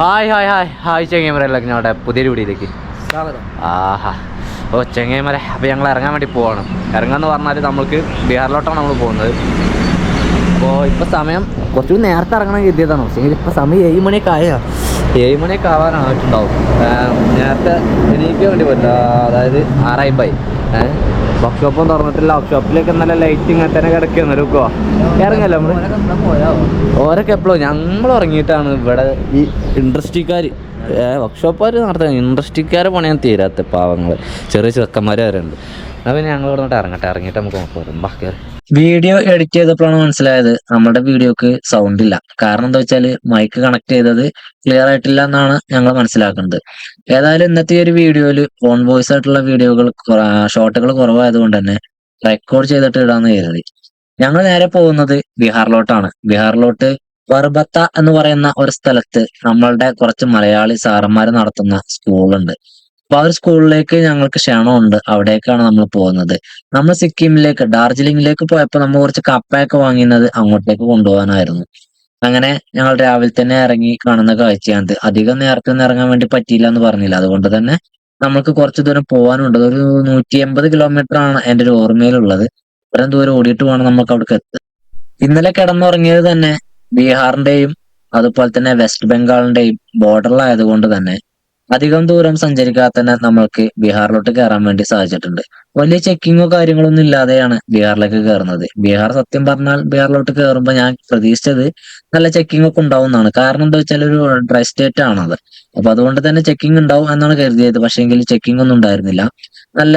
Hi hi hi. Hi ചെങ്ങേമരല്ല ഞങ്ങളുടെ പുതിയൊരു വീടിയിലേക്ക് സ്വാഗതം. ആഹാ. ഓ ചെങ്ങേമര അപ്പോൾ ഞങ്ങൾ ഇറങ്ങാൻ വേണ്ടി പോവാണ്. ഇറങ്ങാന്ന് പറഞ്ഞാൽ നമ്മൾക്ക് ബീഹാറിലോട്ടാണ് നമ്മൾ പോകുന്നത്. അപ്പോൾ ഇപ്പോൾ സമയം കുറച്ചുകൂടി നേരത്തെ ഇറങ്ങണം കരുതിയതാണ്. പക്ഷേ ഇപ്പോൾ സമയം ഏഴ് മണിയൊക്കെ ആയോ. ഏഴ് മണിയൊക്കെ ആവാനായിട്ടുണ്ടാവും. നേരത്തെ എനിക്ക് വേണ്ടി പറ്റില്ല അതായത് ആറായിപ്പായി. ഏഹ് വർക്ക്ഷോപ്പും തുറന്നിട്ടില്ല വർക്ക്ഷോപ്പിലേക്ക് നല്ല ലൈറ്റ് ഇങ്ങനെ തന്നെ കിടക്കുന്നു ഒരുക്കോ ഇറങ്ങല്ലോ ഓരൊക്കെ എപ്പോഴും ഞങ്ങൾ ഇറങ്ങിയിട്ടാണ് ഇവിടെ ഈ ഇൻഡസ്ട്രിക്കാർ വർക്ക്ഷോപ്പുകാർ നടത്തുക. ഇൻഡസ്ട്രിക്കാർ പണിയാൻ തീരാത്ത പാവങ്ങൾ ചെറിയ ചെറുക്കന്മാർ വരെ ഉണ്ട്. എന്നാൽ പിന്നെ ഞങ്ങൾ ഇവിടെ ഇറങ്ങട്ടെ. ഇറങ്ങിയിട്ട് നമുക്ക് നോക്കാം ബാക്കി വീഡിയോ എഡിറ്റ് ചെയ്തപ്പോഴാണ് മനസ്സിലായത് നമ്മുടെ വീഡിയോക്ക് സൗണ്ട് ഇല്ല. കാരണം എന്താ വെച്ചാൽ മൈക്ക് കണക്ട് ചെയ്തത് ക്ലിയർ ആയിട്ടില്ല എന്നാണ് ഞങ്ങൾ മനസ്സിലാക്കുന്നത്. ഏതായാലും ഇന്നത്തെ ഒരു വീഡിയോയിൽ ഓൺ വോയിസ് ആയിട്ടുള്ള വീഡിയോകൾ ഷോട്ടുകൾ കുറവായതുകൊണ്ട് തന്നെ റെക്കോർഡ് ചെയ്തിട്ട് ഇടാന്ന് കരുതി. ഞങ്ങൾ നേരെ പോകുന്നത് ബീഹാറിലോട്ടാണ്. ബീഹാറിലോട്ട് വർബത്ത എന്ന് പറയുന്ന ഒരു സ്ഥലത്ത് നമ്മളുടെ കുറച്ച് മലയാളി സാറന്മാർ നടത്തുന്ന സ്കൂളുണ്ട് അപ്പൊ ആ ഒരു സ്കൂളിലേക്ക് ഞങ്ങൾക്ക് ക്ഷണമുണ്ട്. അവിടേക്കാണ് നമ്മൾ പോകുന്നത്. നമ്മൾ സിക്കിമിലേക്ക് ഡാർജിലിംഗിലേക്ക് പോയപ്പോൾ നമ്മൾ കുറച്ച് കപ്പയൊക്കെ വാങ്ങിയത് അങ്ങോട്ടേക്ക് കൊണ്ടുപോകാനായിരുന്നു. അങ്ങനെ ഞങ്ങൾ രാവിലെ തന്നെ ഇറങ്ങി കാണുന്ന കാഴ്ചയാണ് അധികം നേരത്തെ ഒന്നും ഇറങ്ങാൻ വേണ്ടി പറ്റിയില്ല എന്ന് പറഞ്ഞില്ല. അതുകൊണ്ട് തന്നെ നമ്മൾക്ക് കുറച്ച് ദൂരം പോകാനുണ്ട്. ഒരു നൂറ്റി എൺപത് കിലോമീറ്റർ ആണ് എന്റെ ഒരു ഓർമ്മയിലുള്ളത്. ഇത്രയും ദൂരം ഓടിയിട്ട് വേണം നമുക്ക് അവിടേക്ക് എത്തുക ഇന്നലെ കിടന്നുറങ്ങിയത് തന്നെ ബീഹാറിന്റെയും അതുപോലെ തന്നെ വെസ്റ്റ് ബംഗാളിന്റെയും ബോർഡറിലായതുകൊണ്ട് തന്നെ അധികം ദൂരം സഞ്ചരിക്കാതെ തന്നെ നമ്മൾക്ക് ബീഹാറിലോട്ട് കയറാൻ വേണ്ടി സാധിച്ചിട്ടുണ്ട്. വലിയ ചെക്കിങ്ങോ കാര്യങ്ങളൊന്നും ഇല്ലാതെയാണ് ബീഹാറിലേക്ക് കയറുന്നത് ബീഹാർ സത്യം പറഞ്ഞാൽ ബീഹാറിലോട്ട് കയറുമ്പോൾ ഞാൻ പ്രതീക്ഷിച്ചത് നല്ല ചെക്കിംഗ് ഒക്കെ ഉണ്ടാവും എന്നാണ് കാരണം എന്താ വെച്ചാൽ ഒരു ഡ്രൈ സ്റ്റേറ്റ് ആണത്. അപ്പൊ അതുകൊണ്ട് തന്നെ ചെക്കിംഗ് ഉണ്ടാവും എന്നാണ് കരുതിയത്. പക്ഷേങ്കിൽ ചെക്കിംഗ് ഒന്നും ഉണ്ടായിരുന്നില്ല. നല്ല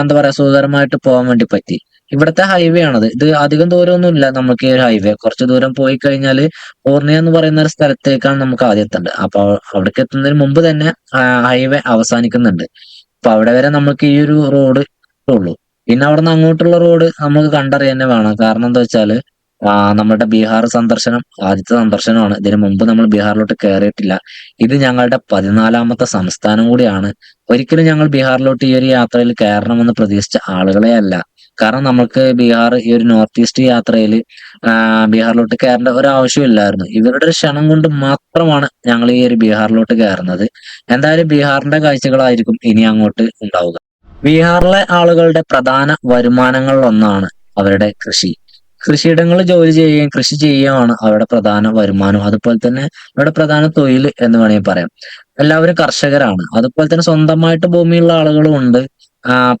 എന്താ പറയാ സുഖകരമായിട്ട് പോകാൻ വേണ്ടി പറ്റി. ഇവിടുത്തെ ഹൈവേ ആണത്. ഇത് അധികം ദൂരമൊന്നും ഇല്ല നമുക്ക് ഈ ഒരു ഹൈവേ കുറച്ച് ദൂരം പോയി കഴിഞ്ഞാൽ പൂർണിയ എന്ന് പറയുന്ന ഒരു സ്ഥലത്തേക്കാണ് നമുക്ക് ആദ്യം എത്തേണ്ടത്. അപ്പൊ അവിടേക്ക് എത്തുന്നതിന് മുമ്പ് തന്നെ ഹൈവേ അവസാനിക്കുന്നുണ്ട്. അപ്പൊ അവിടെ വരെ നമുക്ക് ഈ ഒരു റോഡ് ഉള്ളൂ. പിന്നെ അവിടെ നിന്ന് അങ്ങോട്ടുള്ള റോഡ് നമുക്ക് കണ്ടറിയാൻ തന്നെ വേണം. കാരണം എന്താ വെച്ചാൽ ആ, നമ്മുടെ ബീഹാർ സന്ദർശനം ആദ്യത്തെ സന്ദർശനമാണ്. ഇതിനു മുമ്പ് നമ്മൾ ബീഹാറിലോട്ട് കയറിയിട്ടില്ല ഇത് ഞങ്ങളുടെ പതിനാലാമത്തെ സംസ്ഥാനം കൂടിയാണ്. ഒരിക്കലും ഞങ്ങൾ ബീഹാറിലോട്ട് ഈ ഒരു യാത്രയിൽ കയറണമെന്ന് പ്രതീക്ഷിച്ച ആളുകളെ അല്ല. കാരണം നമുക്ക് ബീഹാർ ഈ ഒരു നോർത്ത് ഈസ്റ്റ് യാത്രയിൽ ബീഹാറിലോട്ട് കയറേണ്ട ഒരു ആവശ്യമില്ലായിരുന്നു ഇവരുടെ ഒരു ക്ഷണം കൊണ്ട് മാത്രമാണ് ഞങ്ങൾ ഈ ഒരു ബീഹാറിലോട്ട് കയറുന്നത്. എന്തായാലും ബീഹാറിന്റെ കാഴ്ചകളായിരിക്കും ഇനി അങ്ങോട്ട് ഉണ്ടാവുക. ബീഹാറിലെ ആളുകളുടെ പ്രധാന വരുമാനങ്ങളിൽ ഒന്നാണ് അവരുടെ കൃഷി. കൃഷിയിടങ്ങളിൽ ജോലി ചെയ്യുകയും കൃഷി ചെയ്യുകയാണ് അവരുടെ പ്രധാന വരുമാനം. അതുപോലെ തന്നെ അവരുടെ പ്രധാന തൊഴിൽ എന്ന് വേണമെങ്കിൽ പറയാം. എല്ലാവരും കർഷകരാണ്. അതുപോലെ തന്നെ സ്വന്തമായിട്ട് ഭൂമിയുള്ള ആളുകളും ഉണ്ട്.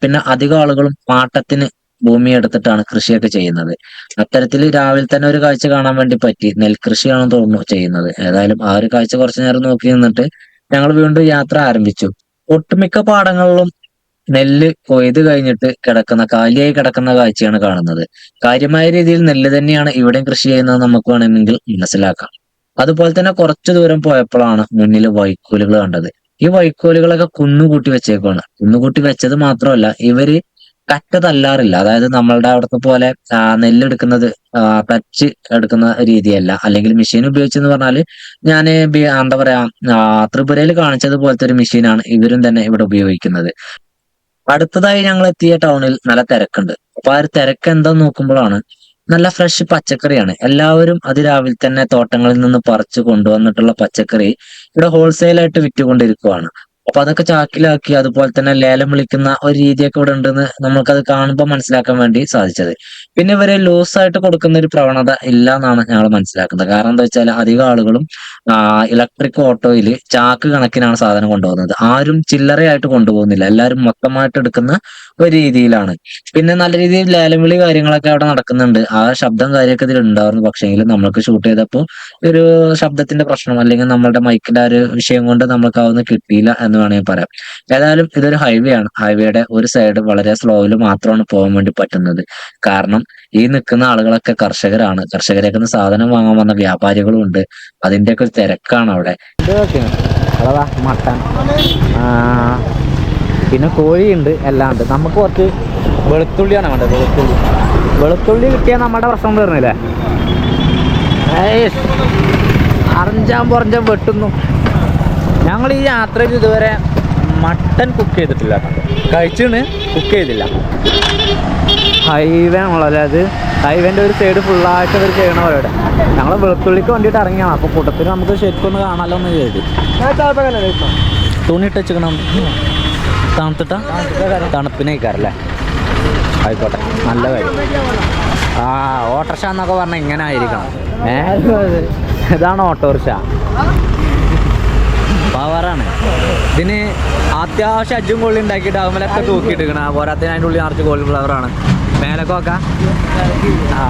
പിന്നെ അധികം ആളുകളും പാട്ടത്തിന് ഭൂമി എടുത്തിട്ടാണ് കൃഷിയൊക്കെ ചെയ്യുന്നത്. അത്തരത്തിൽ രാവിലെ തന്നെ ഒരു കാഴ്ച കാണാൻ വേണ്ടി പറ്റി. നെൽകൃഷിയാണെന്ന് തോന്നുന്നു ചെയ്യുന്നത്. ഏതായാലും ആ ഒരു കാഴ്ച കുറച്ചു നേരം നോക്കി നിന്നിട്ട് ഞങ്ങൾ വീണ്ടും യാത്ര ആരംഭിച്ചു. ഒട്ടുമിക്ക പാടങ്ങളിലും നെല്ല് കൊയ്ത് കഴിഞ്ഞിട്ട് കിടക്കുന്ന കാലിയായി കിടക്കുന്ന കാഴ്ചയാണ് കാണുന്നത്. കാര്യമായ രീതിയിൽ നെല്ല് തന്നെയാണ് ഇവിടെയും കൃഷി ചെയ്യുന്നത് നമുക്ക് വേണമെങ്കിൽ മനസ്സിലാക്കാം. അതുപോലെ തന്നെ കുറച്ചു ദൂരം പോയപ്പോഴാണ് മുന്നിൽ വൈക്കോലുകൾ കണ്ടത്. ഈ വൈക്കോലുകളൊക്കെ കുന്നുകൂട്ടി വെച്ചേക്കാണ് കുന്നുകൂട്ടി വെച്ചത് മാത്രമല്ല ഇവർ കറ്റ തല്ലാറില്ല. അതായത് നമ്മളുടെ അവിടുത്തെ പോലെ നെല്ലെടുക്കുന്നത് കച്ച് എടുക്കുന്ന രീതിയല്ല. അല്ലെങ്കിൽ മെഷീൻ ഉപയോഗിച്ചെന്ന് പറഞ്ഞാൽ ഞാൻ എന്താ പറയാ ത്രിപുരയിൽ ത്രിപുരയിൽ കാണിച്ചതുപോലത്തെ ഒരു മെഷീനാണ് ഇവരും തന്നെ ഇവിടെ ഉപയോഗിക്കുന്നത്. അടുത്തതായി ഞങ്ങൾ എത്തിയ ടൗണിൽ നല്ല തിരക്കുണ്ട്. അപ്പൊ ആ ഒരു തിരക്ക് എന്താ നോക്കുമ്പോഴാണ് നല്ല ഫ്രഷ് പച്ചക്കറിയാണ്. എല്ലാവരും അതിരാവിലെ തന്നെ തോട്ടങ്ങളിൽ നിന്ന് പറിച്ചു കൊണ്ടുവന്നിട്ടുള്ള പച്ചക്കറി ഇവിടെ ഹോൾസെയിലായിട്ട് വിറ്റുകൊണ്ടിരിക്കുവാണ്. അപ്പൊ അതൊക്കെ ചാക്കിലാക്കി അതുപോലെ തന്നെ ലേലം വിളിക്കുന്ന ഒരു രീതിയൊക്കെ ഇവിടെ ഉണ്ടെന്ന് നമുക്കത് കാണുമ്പോൾ മനസ്സിലാക്കാൻ വേണ്ടി സാധിച്ചത്. പിന്നെ ഇവരെ ലൂസ് ആയിട്ട് കൊടുക്കുന്ന ഒരു പ്രവണത ഇല്ല എന്നാണ് ഞങ്ങൾ മനസ്സിലാക്കുന്നത്. കാരണം എന്താ വെച്ചാൽ അധികം ആളുകളും ഇലക്ട്രിക് ഓട്ടോയിൽ ചാക്ക് കണക്കിനാണ് സാധനം കൊണ്ടുപോകുന്നത്. ആരും ചില്ലറയായിട്ട് കൊണ്ടുപോകുന്നില്ല. എല്ലാവരും മൊത്തമായിട്ട് എടുക്കുന്ന ഒരു രീതിയിലാണ്. പിന്നെ നല്ല രീതിയിൽ ലേലം വിളി കാര്യങ്ങളൊക്കെ അവിടെ നടക്കുന്നുണ്ട്. ആ ശബ്ദം കാര്യമൊക്കെ ഇതിൽ ഉണ്ടായിരുന്നു പക്ഷേങ്കിൽ നമ്മൾക്ക് ഷൂട്ട് ചെയ്തപ്പോൾ ഒരു ശബ്ദത്തിന്റെ പ്രശ്നം അല്ലെങ്കിൽ നമ്മളുടെ മൈക്കിന്റെ ആ ഒരു വിഷയം കൊണ്ട് നമ്മൾക്ക് അതൊന്നും കിട്ടിയില്ല എന്ന് വേണമെങ്കിൽ പറയാം. ഏതായാലും ഇതൊരു ഹൈവേ ആണ്. ഹൈവേയുടെ ഒരു സൈഡ് വളരെ സ്ലോയിൽ മാത്രമാണ് പോകാൻ വേണ്ടി പറ്റുന്നത്. കാരണം ഈ നിൽക്കുന്ന ആളുകളൊക്കെ കർഷകരാണ്. കർഷകരൊക്കെ സാധനം വാങ്ങാൻ വന്ന വ്യാപാരികളും ഉണ്ട്. അതിന്റെയൊക്കെ ഒരു തിരക്കാണ് അവിടെ. മട്ടൻ പിന്നെ കോഴിയുണ്ട് എല്ലാം ഉണ്ട്. നമുക്ക് കുറച്ച് വെളുത്തുള്ളിയാണ് വേണ്ടത് വെളുത്തുള്ളി. വെളുത്തുള്ളി കിട്ടിയാൽ നമ്മുടെ പ്രശ്നം തീർന്നില്ലേ? അറഞ്ചാൻ പുറഞ്ചാൻ വെട്ടുന്നു. ഞങ്ങൾ ഈ യാത്രയിൽ ഇതുവരെ മട്ടൻ കുക്ക് ചെയ്തിട്ടില്ല കഴിച്ചിന് കുക്ക് ചെയ്തില്ല. ഹൈവേ ആണല്ലോ അത്? ഹൈവേന്റെ ഒരു സൈഡ് ഫുള്ളായിട്ട് അവർ ചെയ്യണ പോലെ ഞങ്ങൾ വെളുത്തുള്ളിക്ക് വേണ്ടിയിട്ട് ഇറങ്ങിയാണ് അപ്പോൾ കൂട്ടത്തിൽ നമുക്ക് ശരിക്കും ഒന്ന് കാണാമല്ലോ എന്ന് കരുതി. തുണി ഇട്ട് വെച്ചിക്കണം തണുത്തിട്ട? തണുപ്പിനേക്കാറല്ലേ ആയിക്കോട്ടെ. നല്ല കാര്യം. ആ ഓട്ടോറിക്ഷ എന്നൊക്കെ പറഞ്ഞാൽ ഇങ്ങനെ ആയിരിക്കണം. ഏ? ഇതാണ് ഓട്ടോറിക്ഷ. പവറാണ്. ഇതിന് അത്യാവശ്യം അജ്ജും കൊള്ളി ഉണ്ടാക്കിയിട്ട് ആകുമ്പോഴൊക്കെ തൂക്കിയിട്ടിരിക്കണം. പോരാത്തിന് അതിന്റെ ഉള്ളിൽ നിറച്ച് കോളി ഫ്ലവറാണ് മേലൊക്കെ വെക്കാം ആ.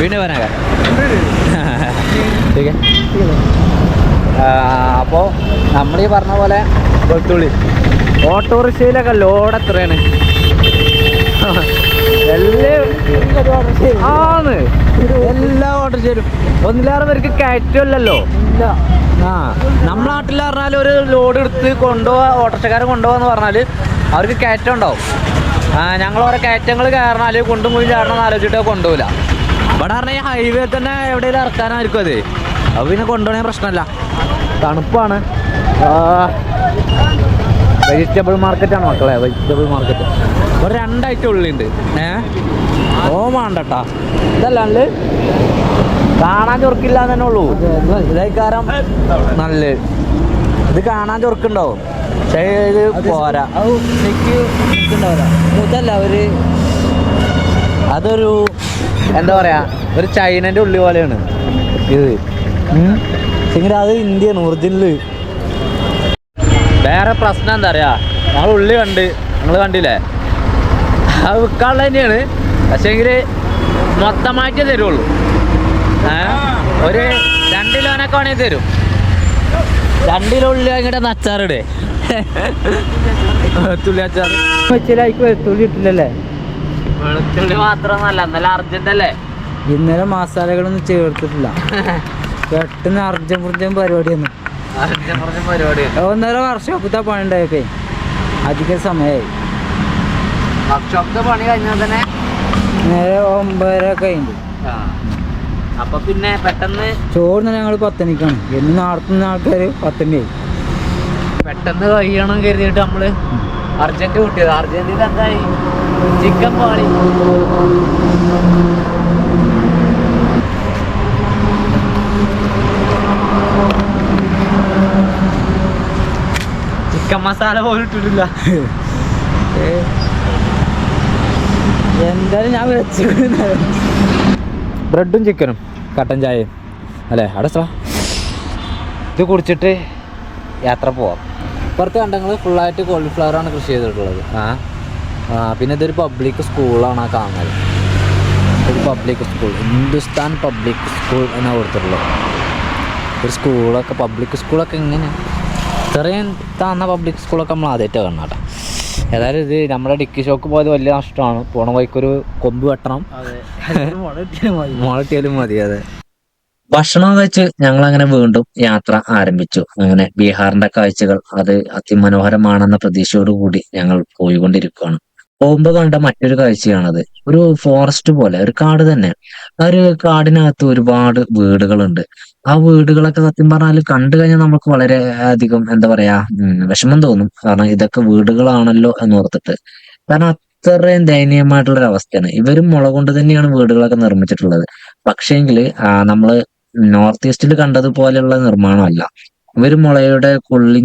വീണ്ടും വരാൻ അപ്പോൾ നമ്മൾ ഈ പറഞ്ഞ പോലെ വെട്ടുള്ളി ഓട്ടോറിക്ഷയിലൊക്കെ ലോഡ് എത്രയാണ്? എല്ലാ ഓട്ടോറിക്ഷയിലും. ഒന്നിലേറെ പേർക്ക് കയറ്റമില്ലല്ലോ നമ്മുടെ നാട്ടിൽ പറഞ്ഞാൽ ഒരു ലോഡ് എടുത്ത് കൊണ്ടുപോവാ ഓട്ടോറിക്ഷക്കാരൻ കൊണ്ടുപോകാന്ന് പറഞ്ഞാൽ അവർക്ക് കയറ്റം ഉണ്ടാവും. ഞങ്ങൾ ഓരോ കയറ്റങ്ങൾ കയറണാൽ കൊണ്ടും കുഴി ചാടണം ആലോചിച്ചിട്ട് കൊണ്ടുപോകില്ല ഇവിടെ പറഞ്ഞാൽ ഹൈവേ തന്നെ എവിടെയെങ്കിലും ഇറക്കാനായിരിക്കും അത്. അപ്പോൾ പിന്നെ കൊണ്ടുപോകണേ പ്രശ്നമല്ല. തണുപ്പാണ്. വെജിറ്റബിൾ മാർക്കറ്റാണ് മക്കളെ വെജിറ്റബിൾ മാർക്കറ്റ് ഒരു രണ്ടായിട്ട് ഉള്ളിണ്ട്. ഏ? ഓ വേണ്ടട്ടാ. ഇതല്ലാണ്ട് കാണാൻ ചൊറുക്കില്ല തന്നെ ഉള്ളൂ. ഇതേക്കാരം നല്ല ഇത് കാണാൻ ചൊറുക്കുണ്ടാവും. പക്ഷേ ഇത് പോരാ. ഒരു അതൊരു എന്താ പറയാ ഒരു ചൈനന്റെ ഉള്ളി പോലെയാണ് ഇത്. എങ്കിൽ അത് ഇന്ത്യയാണ് ഒറിജിനൽ വേറെ പ്രശ്നം എന്താ പറയാ ഞങ്ങൾ ഉള്ളി കണ്ട് നിങ്ങൾ കണ്ടില്ലേ? അത് വിൽക്കാനുള്ള തന്നെയാണ്. പക്ഷേങ്കിൽ മൊത്തമായിട്ട് തരുള്ളൂ? ഒരു രണ്ട് കിലോനൊക്കെ വേണമെങ്കിൽ തരും. രണ്ട് കിലോ ഉള്ളി വാങ്ങിയിട്ട് അച്ചാറിടെ തുള്ളി അച്ചാർ വെച്ചിലായിക്ക് വെളുത്തുള്ളി ഇട്ടില്ലല്ലേ? വെളുത്തുള്ളി മാത്രമൊന്നല്ല എന്നാലും അർജന്റ് അല്ലേ ഇന്നലെ മസാലകളൊന്നും ചേർത്തിട്ടില്ല. പെട്ടെന്ന് അർജൻ പുർജൻ പരിപാടിയൊന്നും. അർജന്റ് പറഞ്ഞ പരിപാടി. ഒന്നര വർഷം ഒപ്പത്തെ പണി ഉണ്ടായപ്പേ അധിക സമയമായി വർക്ക്ഷോപ്പിന്റെ പണി കഴിഞ്ഞാൽ തന്നെ? നേരെ ഒമ്പതര കഴിഞ്ഞു. ആ. അപ്പൊ പിന്നെ പെട്ടെന്ന് ചോറിന് ഞങ്ങൾ പത്തണിക്കാണ്. എന്ന് നടത്തുന്ന ആൾക്കാർ പത്തണിയായി. പെട്ടെന്ന് കഴിയണം കരുതിയിട്ട് നമ്മൾ അർജന്റ് കൂട്ടിയത്. അർജന്റീന എന്തായി? ചിക്കൻ പാളി. ചിക്കൻ മസാല പോലും ഇട്ടിട്ടില്ല. എന്തായാലും ഞാൻ വെച്ചു ബ്രെഡും ചിക്കനും. കട്ടൻ ചായയും അല്ലേ? സാ ഇത് കുടിച്ചിട്ട് യാത്ര പോവാം. ഇപ്പുറത്ത് കണ്ടങ്ങൾ ഫുള്ളായിട്ട് കോളിഫ്ലവറാണ് കൃഷി ചെയ്തിട്ടുള്ളത്. ആ. പിന്നെ ഇതൊരു പബ്ലിക് സ്കൂളാണ് ആ കാണുന്നത് ഒരു public school Hindustan public school എന്നാണ് കൊടുത്തിട്ടുള്ളത്. ഒരു സ്കൂളൊക്കെ പബ്ലിക് സ്കൂളൊക്കെ ഇങ്ങനെ ഇത്രയും താന്ന പബ്ലിക് സ്കൂളൊക്കെ നമ്മൾ ആദ്യമായിട്ട് കാണണം കേട്ടോ. ഏതായാലും ഇത് നമ്മുടെ ഡിക്കി ഷോക്ക് പോയത് വലിയ നഷ്ടമാണ്. പോണ വഴിക്കൊരു കൊമ്പ് വെട്ടണം. മുളട്ടിയാലും മതി. അതെ. ഭക്ഷണം കഴിച്ച് ഞങ്ങൾ അങ്ങനെ വീണ്ടും യാത്ര ആരംഭിച്ചു. അങ്ങനെ ബീഹാറിന്റെ കാഴ്ചകൾ അത് അതിമനോഹരമാണെന്ന പ്രതീക്ഷയോടുകൂടി ഞങ്ങൾ പോയിക്കൊണ്ടിരിക്കുകയാണ്. പോകുമ്പോൾ കണ്ട മറ്റൊരു കാഴ്ചയാണത്. ഒരു ഫോറസ്റ്റ് പോലെ ഒരു കാട് തന്നെ. ആ ഒരു കാടിനകത്ത് ഒരുപാട് വീടുകളുണ്ട്. ആ വീടുകളൊക്കെ സത്യം പറഞ്ഞാൽ കണ്ടു കഴിഞ്ഞാൽ നമുക്ക് വളരെ അധികം എന്താ പറയാ വിഷമം തോന്നും. കാരണം ഇതൊക്കെ വീടുകളാണല്ലോ എന്ന് ഓർത്തിട്ട്. കാരണം അത്രയും ദയനീയമായിട്ടുള്ള ഒരു അവസ്ഥയാണ്. ഇവരും മുള കൊണ്ട് തന്നെയാണ് വീടുകളൊക്കെ നിർമ്മിച്ചിട്ടുള്ളത്. പക്ഷേങ്കിൽ ആ, നമ്മൾ നോർത്ത് ഈസ്റ്റിൽ കണ്ടതുപോലെയുള്ള നിർമ്മാണമല്ല. ഇവർ മുളയുടെ കൊള്ളി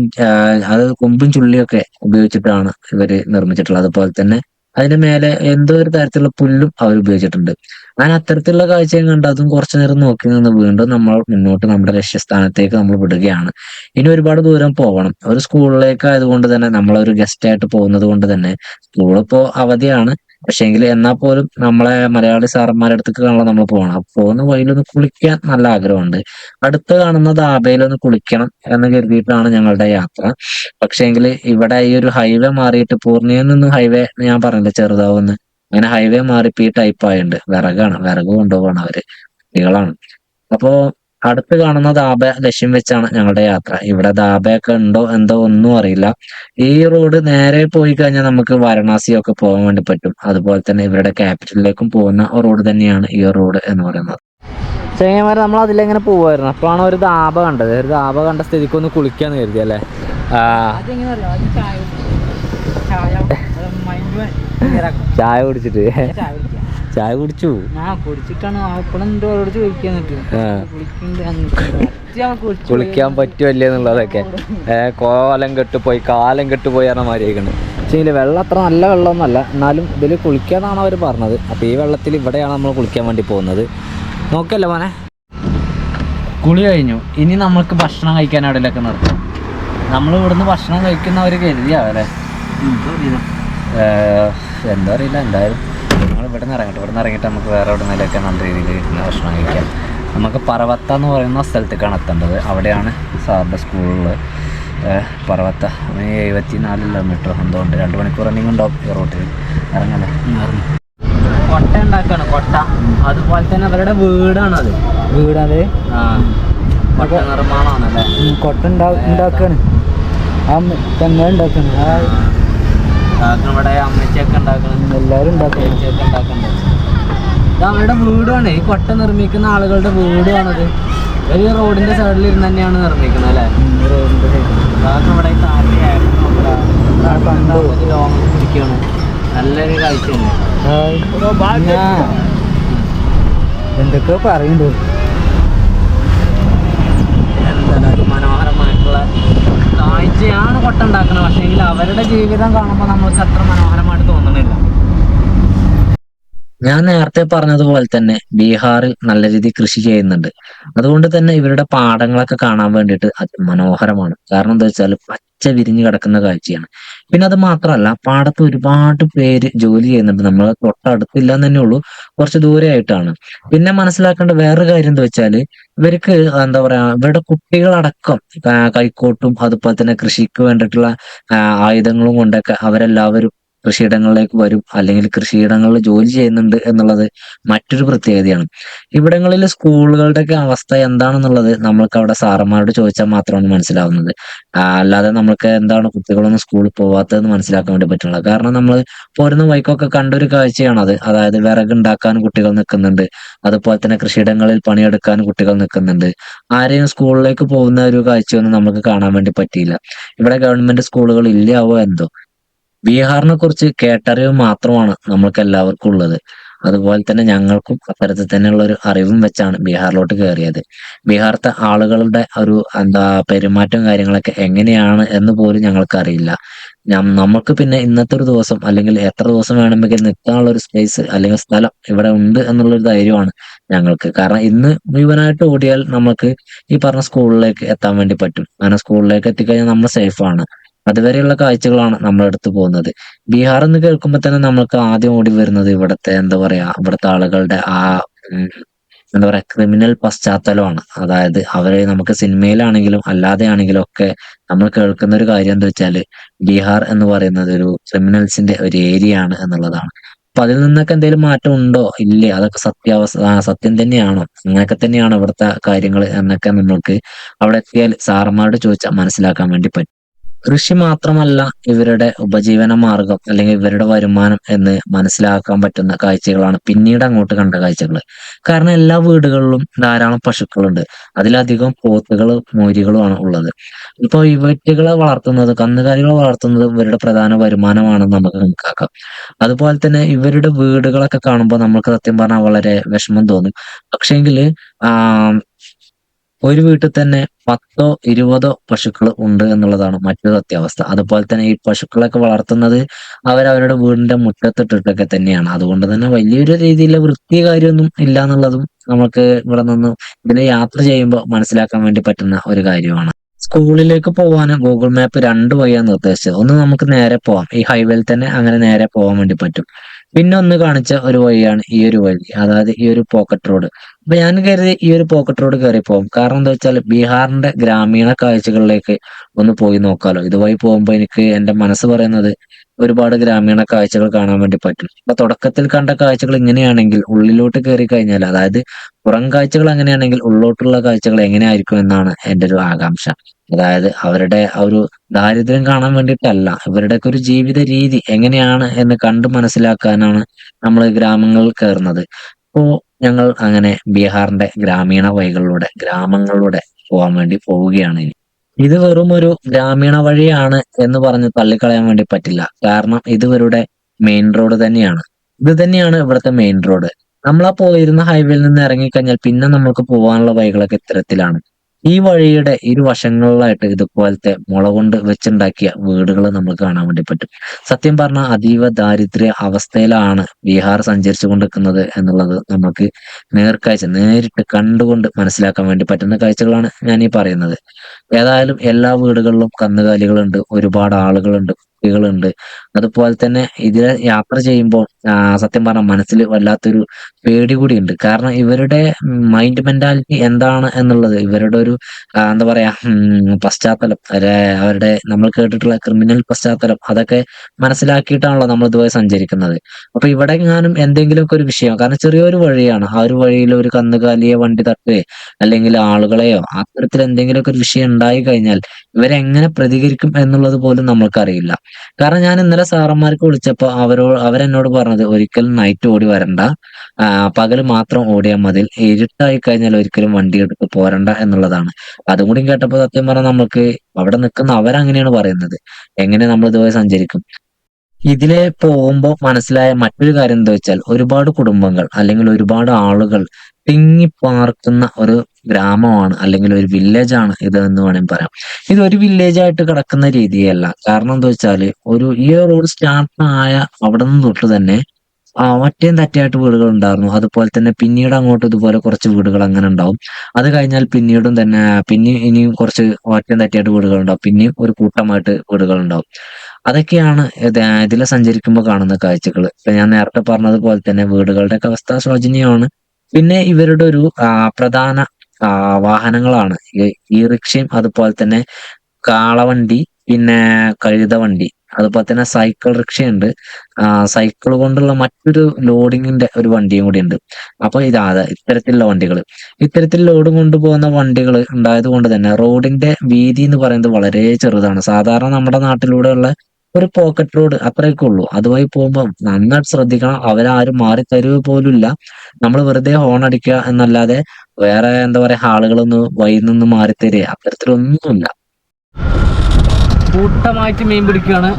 അത് കൊമ്പും ചുള്ളിയൊക്കെ ഉപയോഗിച്ചിട്ടാണ് ഇവർ നിർമ്മിച്ചിട്ടുള്ളത്. അതുപോലെ തന്നെ അതിന്റെ മേലെ എന്തോ ഒരു തരത്തിലുള്ള പുല്ലും അവർ ഉപയോഗിച്ചിട്ടുണ്ട്. ഞാൻ അത്തരത്തിലുള്ള കാഴ്ചയും കണ്ട് അതും കുറച്ചു നേരം നോക്കി നിന്ന് വീണ്ടും നമ്മൾ മുന്നോട്ട് നമ്മുടെ ലക്ഷ്യസ്ഥാനത്തേക്ക് നമ്മൾ വിടുകയാണ്. ഇനി ഒരുപാട് ദൂരം പോകണം ഒരു സ്കൂളിലേക്ക് ആയതുകൊണ്ട് തന്നെ നമ്മളൊരു ഗസ്റ്റ് ആയിട്ട് പോകുന്നത് കൊണ്ട് തന്നെ സ്കൂളിപ്പോ അവധിയാണ്. പക്ഷേങ്കിൽ എന്നാൽ പോലും നമ്മളെ മലയാളി സാറന്മാരുടെ കാണാൻ നമ്മൾ പോകണം അപ്പൊ പോകുന്ന വഴിയിലൊന്ന് കുളിക്കാൻ നല്ല ആഗ്രഹമുണ്ട്. അടുത്ത് കാണുന്ന ദാബയിലൊന്ന് കുളിക്കണം എന്ന് കരുതിയിട്ടാണ് ഞങ്ങളുടെ യാത്ര. പക്ഷേങ്കിൽ ഇവിടെ ഈ ഒരു ഹൈവേ മാറിയിട്ട് പൂർണിയിൽ നിന്നും ഹൈവേ ഞാൻ പറഞ്ഞില്ല ചെറുതാവുന്ന്. അങ്ങനെ ഹൈവേ മാറിപ്പോ ഈ ടൈപ്പ് ആയിട്ടുണ്ട് വിറകാണ്. വിറക് കൊണ്ടുപോകണം അവർ. കുട്ടികളാണ്. അപ്പോ അടുത്ത് കാണുന്ന ദാബ ലക്ഷ്യം വെച്ചാണ് ഞങ്ങളുടെ യാത്ര. ഇവിടെ ദാബയൊക്കെ ഉണ്ടോ എന്തോ ഒന്നും അറിയില്ല. ഈ റോഡ് നേരെ പോയി കഴിഞ്ഞാൽ നമുക്ക് വാരണാസിയൊക്കെ പോകാൻ വേണ്ടി പറ്റും. അതുപോലെ തന്നെ ഇവരുടെ ക്യാപിറ്റലിലേക്കും പോകുന്ന റോഡ് തന്നെയാണ് ഈ റോഡ് എന്ന് പറയുന്നത്. ചെങ്ങന്മാർ നമ്മൾ അതിലെങ്ങനെ പോവായിരുന്നു? അപ്പോഴാണ് ഒരു ദാബ കണ്ടത്. ഒരു ദാബ കണ്ട സ്ഥിതിക്ക് ഒന്ന് കുളിക്കാന്ന് കരുതി അല്ലേ? ചായ കുടിച്ചിട്ട്. ചായ കുടിച്ചു? ആ കുടിച്ചിട്ടാണ് എന്റെ അവരോട് കുളിക്കാൻ പറ്റുമല്ലേ എന്നുള്ളതൊക്കെ. കോലം കെട്ടുപോയി കാലം കെട്ടുപോയി പറഞ്ഞ മാതിരി ആയിക്കണ് പക്ഷേ ഇതിൽ വെള്ളം അത്ര നല്ല വെള്ളമൊന്നുമല്ല. എന്നാലും ഇതിൽ കുളിക്കാന്നാണ് അവർ പറഞ്ഞത്. അപ്പോൾ ഈ വെള്ളത്തിൽ ഇവിടെയാണ് നമ്മൾ കുളിക്കാൻ വേണ്ടി പോകുന്നത്. നോക്കല്ലേ മോനെ? കുളി കഴിഞ്ഞു. ഇനി നമ്മൾക്ക് ഭക്ഷണം കഴിക്കാൻ അവിടെയൊക്കെ നിർത്തും. നമ്മൾ ഇവിടുന്ന് ഭക്ഷണം കഴിക്കുന്നവർ കരുതിയാവല്ലേ എന്താ അറിയില്ല. എന്തായാലും നമ്മൾ ഇവിടെ നിന്ന് ഇറങ്ങട്ടെ. ഇവിടെ നിന്ന് ഇറങ്ങിയിട്ട് നമുക്ക് വേറെ എവിടെ നിന്നൊക്കെ നല്ല രീതിയിൽ കിട്ടുന്ന ഭക്ഷണം കഴിക്കാം. നമുക്ക് പറവത്ത എന്ന് പറയുന്ന സ്ഥലത്തേക്കാണ് എത്തേണ്ടത്. അവിടെയാണ് സാറിന്റെ സ്കൂളിൽ പറവത്ത. എഴുപത്തി നാല് കിലോമീറ്റർ എന്തുകൊണ്ട് രണ്ട് മണിക്കൂർ റണ്ണിങ് ഉണ്ടാവും ഈ റോട്ടിൽ ഇറങ്ങല്ലേ? കൊട്ട ഉണ്ടാക്കാണ് കൊട്ട. അതുപോലെ തന്നെ അവരുടെ വീടാണ് അത്. വീടാതെ ആ. കൊട്ട നിർമ്മാണമാണല്ലേ? കൊട്ട ഉണ്ടാക്കാണ്. ആ തെങ്ങ ഉണ്ടാക്കാണ്. ആ. ഇവിടെ അമ്മച്ചൊക്കെ ഉണ്ടാക്കണം. എല്ലാവരും ഉണ്ടാക്കുന്നുണ്ട് ഇത് അവരുടെ വീടാണ് ഈ കൊട്ട നിർമ്മിക്കുന്ന ആളുകളുടെ വീടുമാണത്. ഒരു റോഡിന്റെ സൈഡിൽ ഇരുന്ന് തന്നെയാണ് നിർമ്മിക്കുന്നത് അല്ലേ? റോഡിന്റെ സൈഡിൽ. അതൊക്കെ ഇവിടെ ഈ താഴെ ലോങ് പിടിക്കുകയാണ് നല്ലൊരു കാഴ്ച എന്തൊക്കെയോ പറയുന്നുണ്ട്. മനോഹരമായിട്ടുള്ള കാഴ്ചയാണ് കൊട്ടുണ്ടാക്കുന്നത് പക്ഷേ എങ്കിൽ അവരുടെ ജീവിതം കാണുമ്പോൾ നമ്മൾക്ക് അത്ര മനോഹരമായിട്ട് ഞാൻ നേരത്തെ പറഞ്ഞതുപോലെ തന്നെ ബീഹാറിൽ നല്ല രീതിയിൽ കൃഷി ചെയ്യുന്നുണ്ട്. അതുകൊണ്ട് തന്നെ ഇവരുടെ പാടങ്ങളൊക്കെ കാണാൻ വേണ്ടിയിട്ട് അതിമനോഹരമാണ് കാരണം എന്താ വെച്ചാൽ പച്ച വിരിഞ്ഞു കിടക്കുന്ന കാഴ്ചയാണ്. പിന്നെ അത് മാത്രമല്ല പാടത്ത് ഒരുപാട് പേര് ജോലി ചെയ്യുന്നുണ്ട്. നമ്മൾ തൊട്ടടുത്തില്ല തന്നെ ഉള്ളൂ കുറച്ച് ദൂരെ ആയിട്ടാണ്. പിന്നെ മനസ്സിലാക്കേണ്ട വേറൊരു കാര്യം എന്താ വെച്ചാൽ ഇവർക്ക് എന്താ പറയാ ഇവരുടെ കുട്ടികളടക്കം കൈക്കോട്ടും അതുപോലെ തന്നെ കൃഷിക്ക് വേണ്ടിയിട്ടുള്ള ആയുധങ്ങളും കൊണ്ടൊക്കെ അവരെല്ലാവരും കൃഷിയിടങ്ങളിലേക്ക് വരും അല്ലെങ്കിൽ കൃഷിയിടങ്ങളിൽ ജോലി ചെയ്യുന്നുണ്ട് എന്നുള്ളത് മറ്റൊരു പ്രത്യേകതയാണ്. ഇവിടങ്ങളിൽ സ്കൂളുകളുടെയൊക്കെ അവസ്ഥ എന്താണെന്നുള്ളത് നമ്മൾക്ക് അവിടെ സാറന്മാരോട് ചോദിച്ചാൽ മാത്രമാണ് മനസ്സിലാവുന്നത്. അല്ലാതെ നമ്മൾക്ക് എന്താണ് കുട്ടികളൊന്നും സ്കൂളിൽ പോവാത്തതെന്ന് മനസ്സിലാക്കാൻ വേണ്ടി പറ്റുള്ളൂ കാരണം നമ്മൾ പോരുന്ന വൈക്കൊക്കെ കണ്ടൊരു കാഴ്ചയാണത്. അതായത് വിറക് ഉണ്ടാക്കാൻ കുട്ടികൾ നിൽക്കുന്നുണ്ട്. അതുപോലെ തന്നെ കൃഷിയിടങ്ങളിൽ പണിയെടുക്കാൻ കുട്ടികൾ നിൽക്കുന്നുണ്ട്. ആരെയും സ്കൂളിലേക്ക് പോകുന്ന ഒരു കാഴ്ചയൊന്നും നമുക്ക് കാണാൻ വേണ്ടി പറ്റിയില്ല. ഇവിടെ ഗവൺമെന്റ് സ്കൂളുകൾ ഇല്ലാവോ എന്തോ. ബീഹാറിനെ കുറിച്ച് കേട്ടറിവ് മാത്രമാണ് നമ്മൾക്ക് എല്ലാവർക്കും ഉള്ളത്. അതുപോലെ തന്നെ ഞങ്ങൾക്കും അത്തരത്തിൽ തന്നെയുള്ള ഒരു അറിവും വെച്ചാണ് ബീഹാറിലോട്ട് കയറിയത്. ബീഹാറത്തെ ആളുകളുടെ ഒരു എന്താ പെരുമാറ്റം കാര്യങ്ങളൊക്കെ എങ്ങനെയാണ് എന്ന് പോലും ഞങ്ങൾക്ക് അറിയില്ല നമുക്ക് പിന്നെ ഇന്നത്തെ ഒരു ദിവസം അല്ലെങ്കിൽ എത്ര ദിവസം വേണമെങ്കിൽ നിൽക്കാനുള്ള ഒരു സ്പേസ് അല്ലെങ്കിൽ സ്ഥലം ഇവിടെ ഉണ്ട് എന്നുള്ള ഒരു ധൈര്യമാണ് ഞങ്ങൾക്ക്. കാരണം ഇന്ന് മുഴുവനായിട്ട് ഓടിയാൽ നമുക്ക് ഈ പറഞ്ഞ സ്കൂളിലേക്ക് എത്താൻ വേണ്ടി പറ്റും. അങ്ങനെ സ്കൂളിലേക്ക് എത്തിക്കഴിഞ്ഞാൽ നമ്മൾ സേഫാണ് അതുവരെയുള്ള കാഴ്ചകളാണ് എടുത്തു പോകുന്നത്. ബീഹാർ എന്ന് കേൾക്കുമ്പോൾ തന്നെ നമ്മൾക്ക് ആദ്യം ഓടി വരുന്നത് ഇവിടുത്തെ എന്താ പറയാ ഇവിടുത്തെ ആളുകളുടെ ആ എന്താ പറയാ ക്രിമിനൽ പശ്ചാത്തലമാണ്. അതായത് അവരെ നമുക്ക് സിനിമയിലാണെങ്കിലും അല്ലാതെ ആണെങ്കിലും ഒക്കെ നമ്മൾ കേൾക്കുന്ന ഒരു കാര്യം എന്താ വെച്ചാൽ ബീഹാർ എന്ന് പറയുന്നത് ഒരു ക്രിമിനൽസിന്റെ ഒരു ഏരിയ ആണ് എന്നുള്ളതാണ്. അപ്പൊ അതിൽ നിന്നൊക്കെ എന്തെങ്കിലും മാറ്റം ഉണ്ടോ? ഇല്ലേ? അതൊക്കെ സത്യാവസ്ഥ സത്യം തന്നെയാണോ? അങ്ങനെയൊക്കെ തന്നെയാണോ ഇവിടുത്തെ കാര്യങ്ങൾ എന്നൊക്കെ നമ്മൾക്ക് അവിടെ എത്തിയാൽ സാറന്മാരോട് ചോദിച്ചാൽ മനസ്സിലാക്കാൻ വേണ്ടി പറ്റും. കൃഷി മാത്രമല്ല ഇവരുടെ ഉപജീവന മാർഗം അല്ലെങ്കിൽ ഇവരുടെ വരുമാനം എന്ന് മനസ്സിലാക്കാൻ പറ്റുന്ന കാഴ്ചകളാണ് പിന്നീട് അങ്ങോട്ട് കണ്ട കാഴ്ചകൾ കാരണം എല്ലാ വീടുകളിലും ധാരാളം പശുക്കളുണ്ട്. അതിലധികം പോത്തുകളും മൂരികളുമാണ് ഉള്ളത്. ഇപ്പൊ ഇവറ്റുകളെ വളർത്തുന്നത് കന്നുകാലികളെ വളർത്തുന്നത് ഇവരുടെ പ്രധാന വരുമാനമാണെന്ന് നമുക്ക് കണക്കാക്കാം. അതുപോലെ തന്നെ ഇവരുടെ വീടുകളൊക്കെ കാണുമ്പോൾ നമ്മൾക്ക് സത്യം പറഞ്ഞാൽ വളരെ വിഷമം തോന്നും. പക്ഷേങ്കിൽ ആ ഒരു വീട്ടിൽ തന്നെ പത്തോ ഇരുപതോ പശുക്കൾ ഉണ്ട് എന്നുള്ളതാണ് മറ്റൊരു സത്യാവസ്ഥ അതുപോലെ തന്നെ ഈ പശുക്കളൊക്കെ വളർത്തുന്നത് അവരവരുടെ വീടിന്റെ മുറ്റത്തിട്ടിട്ടൊക്കെ തന്നെയാണ്. അതുകൊണ്ട് തന്നെ വലിയൊരു രീതിയിലുള്ള വൃത്തി കാര്യമൊന്നും ഇല്ല എന്നുള്ളതും നമുക്ക് ഇവിടെ നിന്ന് ഇതിനെ യാത്ര ചെയ്യുമ്പോൾ മനസ്സിലാക്കാൻ വേണ്ടി പറ്റുന്ന ഒരു കാര്യമാണ്. സ്കൂളിലേക്ക് പോകാൻ ഗൂഗിൾ മാപ്പ് രണ്ട് വഴിയാണ് നിർദ്ദേശിച്ചത്. ഒന്ന് നമുക്ക് നേരെ പോവാം. ഈ ഹൈവേയിൽ തന്നെ അങ്ങനെ നേരെ പോകാൻ വേണ്ടി പറ്റും. പിന്നെ ഒന്ന് കാണിച്ച ഒരു വഴിയാണ് ഈ ഒരു വഴി അതായത് ഈ ഒരു പോക്കറ്റ് റോഡ് അപ്പൊ ഞാൻ കരുതി ഈ ഒരു പോക്കറ്റ് റോഡ് കയറി പോകും കാരണം എന്താ വെച്ചാൽ ബീഹാറിന്റെ ഗ്രാമീണ കാഴ്ചകളിലേക്ക് ഒന്ന് പോയി നോക്കാലോ. ഇതുവഴി പോകുമ്പോൾ എനിക്ക് എന്റെ മനസ്സ് പറയുന്നത് ഒരുപാട് ഗ്രാമീണ കാഴ്ചകൾ കാണാൻ വേണ്ടി പറ്റും. അപ്പൊ തുടക്കത്തിൽ കണ്ട കാഴ്ചകൾ ഇങ്ങനെയാണെങ്കിൽ ഉള്ളിലോട്ട് കയറി കഴിഞ്ഞാൽ അതായത് പുറം കാഴ്ചകൾ അങ്ങനെയാണെങ്കിൽ ഉള്ളോട്ടുള്ള കാഴ്ചകൾ എങ്ങനെയായിരിക്കും എന്നാണ് എന്റെ ഒരു ആകാംക്ഷ. അതായത് അവരുടെ ആ ഒരു ദാരിദ്ര്യം കാണാൻ വേണ്ടിയിട്ടല്ല ഇവരുടെയൊക്കെ ഒരു ജീവിത രീതി എങ്ങനെയാണ് എന്ന് കണ്ടു മനസ്സിലാക്കാനാണ് നമ്മൾ ഗ്രാമങ്ങളിൽ കയറുന്നത്. അപ്പോ ഞങ്ങൾ അങ്ങനെ ബീഹാറിന്റെ ഗ്രാമീണ വഴികളിലൂടെ ഗ്രാമങ്ങളിലൂടെ പോകാൻ വേണ്ടി പോവുകയാണ് ഇനി. ഇത് വെറും ഒരു ഗ്രാമീണ വഴിയാണ് എന്ന് പറഞ്ഞ് തള്ളിക്കളയാൻ വേണ്ടി പറ്റില്ല. കാരണം ഇത് ഇവരുടെ മെയിൻ റോഡ് തന്നെയാണ്. ഇത് തന്നെയാണ് ഇവിടുത്തെ മെയിൻ റോഡ് നമ്മളാ പോയിരുന്ന ഹൈവേയിൽ നിന്ന് ഇറങ്ങിക്കഴിഞ്ഞാൽ പിന്നെ നമ്മൾക്ക് പോകാനുള്ള വഴികളൊക്കെ ഇത്തരത്തിലാണ്. ഈ വഴിയുടെ ഇരുവശങ്ങളിലായിട്ട് ഇതുപോലത്തെ മുള കൊണ്ട് വെച്ചുണ്ടാക്കിയ വീടുകൾ നമുക്ക് കാണാൻ വേണ്ടി പറ്റും. സത്യം പറഞ്ഞാൽ അതീവ ദാരിദ്ര്യ അവസ്ഥയിലാണ് ബീഹാർ സഞ്ചരിച്ചു കൊണ്ടിരിക്കുന്നത് എന്നുള്ളത് നമുക്ക് നേർക്കാഴ്ച നേരിട്ട് കണ്ടുകൊണ്ട് മനസ്സിലാക്കാൻ വേണ്ടി പറ്റുന്ന കാഴ്ചകളാണ് ഞാൻ ഈ പറയുന്നത്. ഏതായാലും എല്ലാ വീടുകളിലും കന്നുകാലികളുണ്ട് ഒരുപാട് ആളുകളുണ്ട്. കുട്ടികളുണ്ട് അതുപോലെ തന്നെ ഇതിൽ യാത്ര ചെയ്യുമ്പോൾ സത്യം പറഞ്ഞാൽ മനസ്സിൽ വല്ലാത്തൊരു പേടി കൂടിയുണ്ട് കാരണം ഇവരുടെ മൈൻഡ് മെന്റാലിറ്റി എന്താണ് എന്നുള്ളത് ഇവരുടെ ഒരു എന്താ പറയാ പശ്ചാത്തലം അവരുടെ നമ്മൾ കേട്ടിട്ടുള്ള ക്രിമിനൽ പശ്ചാത്തലം അതൊക്കെ മനസ്സിലാക്കിയിട്ടാണല്ലോ നമ്മൾ ഇതുവരെ സഞ്ചരിക്കുന്നത്. അപ്പൊ ഇവിടെ എങ്ങാനും എന്തെങ്കിലുമൊക്കെ ഒരു വിഷയം കാരണം ചെറിയൊരു വഴിയാണ്. ആ ഒരു വഴിയിൽ ഒരു കന്നുകാലിയെ വണ്ടി തട്ടുകയോ അല്ലെങ്കിൽ ആളുകളെയോ അത്തരത്തിൽ എന്തെങ്കിലുമൊക്കെ ഒരു വിഷയം ഉണ്ടായി കഴിഞ്ഞാൽ ഇവരെങ്ങനെ പ്രതികരിക്കും എന്നുള്ളത് പോലും നമ്മൾക്കറിയില്ല. കാരണം ഞാൻ ഇന്നലെ സാറന്മാർക്ക് വിളിച്ചപ്പോൾ അവരോ അവരെന്നോട് പറഞ്ഞത് ഒരിക്കലും നൈറ്റ് ഓടി വരണ്ട. പകൽ മാത്രം ഓടിയാൽ മതി. ഇരുട്ടായി കഴിഞ്ഞാൽ ഒരിക്കലും വണ്ടി എടുത്ത് പോരണ്ട എന്നുള്ളതാണ്. അതും കൂടി കേട്ടപ്പോൾ സത്യം പറഞ്ഞാൽ നമുക്ക് അവിടെ നിൽക്കുന്ന അവരങ്ങനെയാണ് പറയുന്നത്. എങ്ങനെ നമ്മൾ ഇതുവരെ സഞ്ചരിക്കും? ഇതിലെ പോകുമ്പോൾ മനസ്സിലായ മറ്റൊരു കാര്യം എന്താ വെച്ചാൽ ഒരുപാട് കുടുംബങ്ങൾ അല്ലെങ്കിൽ ഒരുപാട് ആളുകൾ തിങ്ങി പാർക്കുന്ന ഒരു ഗ്രാമമാണ് അല്ലെങ്കിൽ ഒരു വില്ലേജ് ആണ് ഇത് എന്ന് വേണമെങ്കിൽ പറയാം. ഇത് ഒരു വില്ലേജ് ആയിട്ട് കിടക്കുന്ന രീതിയല്ല. കാരണം എന്താ വെച്ചാൽ ഒരു ഈ റോഡ് സ്റ്റാർട്ട് ആയ അവിടെ നിന്ന് തൊട്ട് തന്നെ ഒറ്റയും തറ്റയായിട്ട് വീടുകൾ ഉണ്ടായിരുന്നു. അതുപോലെ തന്നെ പിന്നീട് അങ്ങോട്ട് ഇതുപോലെ കുറച്ച് വീടുകൾ അങ്ങനെ ഉണ്ടാവും. അത് കഴിഞ്ഞാൽ പിന്നീടും തന്നെ പിന്നെ ഇനിയും കുറച്ച് ഒറ്റയും തറ്റയായിട്ട് വീടുകൾ ഉണ്ടാവും. പിന്നെയും ഒരു കൂട്ടമായിട്ട് വീടുകൾ ഉണ്ടാവും. അതൊക്കെയാണ് ഇതിൽ സഞ്ചരിക്കുമ്പോൾ കാണുന്ന കാഴ്ചകൾ. ഇപ്പൊ ഞാൻ നേരത്തെ പറഞ്ഞതുപോലെ തന്നെ വീടുകളുടെ ഒക്കെ അവസ്ഥ ശോചനീയമാണ്. പിന്നെ ഇവരുടെ ഒരു പ്രധാന വാഹനങ്ങളാണ്. ഈ റിക്ഷയും അതുപോലെ തന്നെ കാളവണ്ടി പിന്നെ കഴുതവണ്ടി അതുപോലെ തന്നെ സൈക്കിൾ റിക്ഷയുണ്ട്. സൈക്കിൾ കൊണ്ടുള്ള മറ്റൊരു ലോഡിങ്ങിന്റെ ഒരു വണ്ടിയും കൂടി ഉണ്ട് അപ്പൊ ഇതാ ഇത്തരത്തിലുള്ള വണ്ടികൾ. ഇത്തരത്തിൽ ലോഡ് കൊണ്ടുപോകുന്ന വണ്ടികൾ ഉണ്ടായത് കൊണ്ട് തന്നെ റോഡിന്റെ വീതി എന്ന് പറയുന്നത് വളരെ ചെറുതാണ്. സാധാരണ നമ്മുടെ നാട്ടിലൂടെയുള്ള ഒരു പോക്കറ്റ് റോഡ് അത്രയൊക്കെ ഉള്ളൂ. അതുവഴി പോകുമ്പോൾ നന്നായിട്ട് ശ്രദ്ധിക്കണം. അവരാരും മാറി തരുക പോലുമില്ല. നമ്മൾ വെറുതെ ഹോൺ അടിക്കുക എന്നല്ലാതെ വേറെ എന്താ പറയാ ആളുകളൊന്നും വഴിയിൽ നിന്ന് മാറി തരിക. അത്തരത്തിലൊന്നുമില്ല. കൂട്ടമായിട്ട് മീൻ പിടിക്കുകയാണ്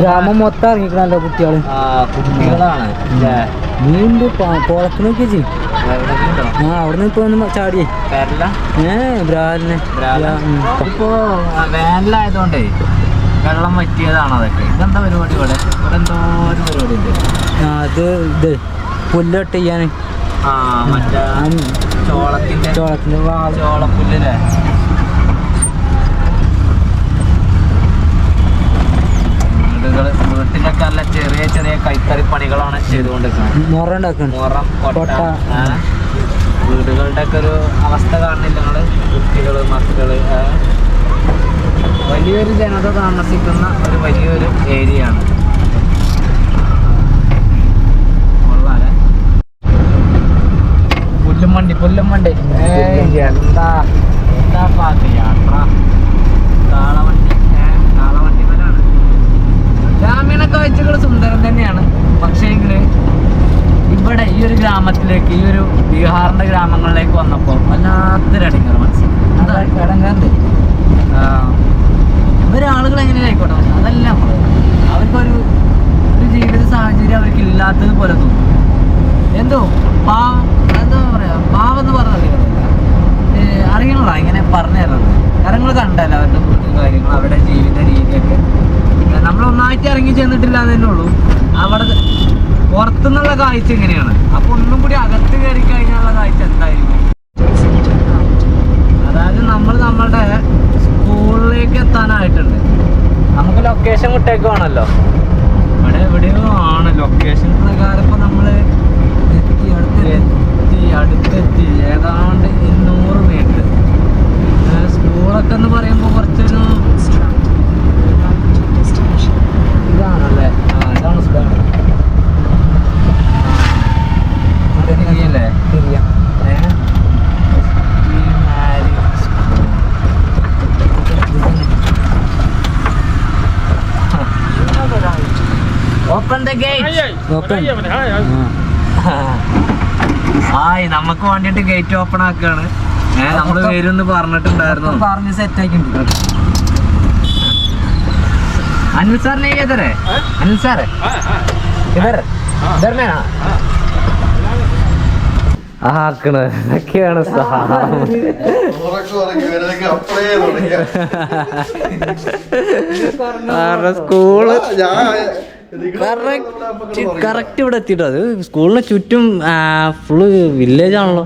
ഗ്രാമം മൊത്തം ഇറങ്ങിക്കണല്ലോ കുട്ടികൾ. ആ കുട്ടികളാണ്. ഇല്ലേ? നീണ്ട് കുളത്തിനൊക്കെ ചെയ്യും? ആ അവിടെ നിന്ന് ഇപ്പൊ ഒന്ന് ചാടിയേ. ഏ ബ്രാലിനെ. ഇപ്പോ വേനലായതുകൊണ്ടേ വെള്ളം വറ്റിയതാണ് അതൊക്കെ. ഇതെന്താ പരിപാടി ഇവിടെ? ഇവിടെ എന്തോ ഒരു പരിപാടി ഉണ്ട്. ആ അത് ഇത് പുല്ലൊട്ട് ചെയ്യാൻ ആ മറ്റേ ചോളത്തിന്റെ ചോളത്തിന്റെ വാൾ. ചോളപ്പുല്ലല്ലേ വീടുകൾ വീട്ടിലൊക്കെ നല്ല ചെറിയ ചെറിയ കൈത്തറി പണികളാണ് ചെയ്തുകൊണ്ടിരിക്കുന്നത്. മുറ മുറം കൊട്ട. വീടുകളുടെ ഒക്കെ ഒരു അവസ്ഥ കാണുന്നില്ല നിങ്ങൾ. കുട്ടികൾ മക്കൾ. വലിയൊരു ജനത താമസിക്കുന്ന ഒരു വലിയൊരു ഏരിയ ആണ് പുല്ലുമണ്ടി പുല്ലും വണ്ടി പുല്ലും വണ്ടി ഏയ് എന്താ എന്താ പാത്ത് യാത്ര. കാളവണ്ടി കാളവണ്ടി മേലാണ് ഗ്രാമീണ കാഴ്ചകൾ സുന്ദരം തന്നെയാണ്. പക്ഷേങ്കിൽ ഇവിടെ ഈ ഒരു ഗ്രാമത്തിലേക്ക് ഈ ഒരു ബീഹാറിന്റെ ഗ്രാമങ്ങളിലേക്ക് വന്നപ്പോൾ വല്ലാത്തൊരു അടിങ്ങർ മനസ്സിലായി. എന്താ കിടങ്ങാണ്ട് ഇവരാളുകൾ എങ്ങനെയായിക്കോട്ടെ പക്ഷെ അതല്ല അവർക്കൊരു ഒരു ജീവിത സാഹചര്യം അവർക്ക് ഇല്ലാത്തത് പോലെ തോന്നും. എന്തോ പാവം എന്താ പറയാ പാവം എന്ന് പറഞ്ഞാൽ അറിയണല്ലോ ഇങ്ങനെ പറഞ്ഞു തരുന്നത് കാരണം നിങ്ങൾ കണ്ടല്ലോ അവരുടെ വീട്ടും കാര്യങ്ങൾ അവരുടെ ജീവിത രീതിയൊക്കെ. ഒന്നായിട്ട് ഇറങ്ങി ചെന്നിട്ടില്ല എന്നേ ഉള്ളൂ. അവിടെ പുറത്തുനിന്നുള്ള കാഴ്ച എങ്ങനെയാണ് അപ്പൊ ഒന്നും കൂടി അകത്ത് കയറി കഴിഞ്ഞാലുള്ള കാഴ്ച എന്തായിരിക്കും? അതായത് നമ്മൾ നമ്മളുടെ സ്കൂളിലേക്ക് എത്താനായിട്ടുണ്ട് നമുക്ക് ലൊക്കേഷൻ വിട്ടേക്കുവാണല്ലോ ഇവിടെ എവിടെയോ ആണ്. ലൊക്കേഷൻ പ്രകാരം ഇപ്പൊ നമ്മൾ എത്തി അടുത്ത് എത്തി അടുത്തെത്തി. ഏതാണ്ട് ഇരുന്നൂറ് മീറ്റർ സ്കൂളൊക്കെ എന്ന് പറയുമ്പോൾ കുറച്ചൊരു ഇതാണല്ലേ? ആ ഇതാണ് സ്കൂൾ തിരിയല്ലേ തിരിയാം ഏഹ് the gate. ആയി നമുക്ക് വേണ്ടിട്ട് ഗേറ്റ് ഓപ്പൺ ആക്കാണ്. ഏഹ് നമ്മൾ വരും പറഞ്ഞിട്ടുണ്ടായിരുന്നു. പറഞ്ഞ് സെറ്റ് ആക്കിയിട്ടുണ്ട്. അനിൽ സാറിനെ ഇതരെ? അനിൽ സാറ്? ഇവർ ഇതറിനാ ആക്കണ്. ഇതൊക്കെയാണ് സാറിന്റെ സ്കൂൾ? ഞാൻ കറക്റ്റ് ഇവിടെ എത്തിട്ടോ അത് സ്കൂളിന് ചുറ്റും ഫുള്ള് വില്ലേജ് ആണല്ലോ.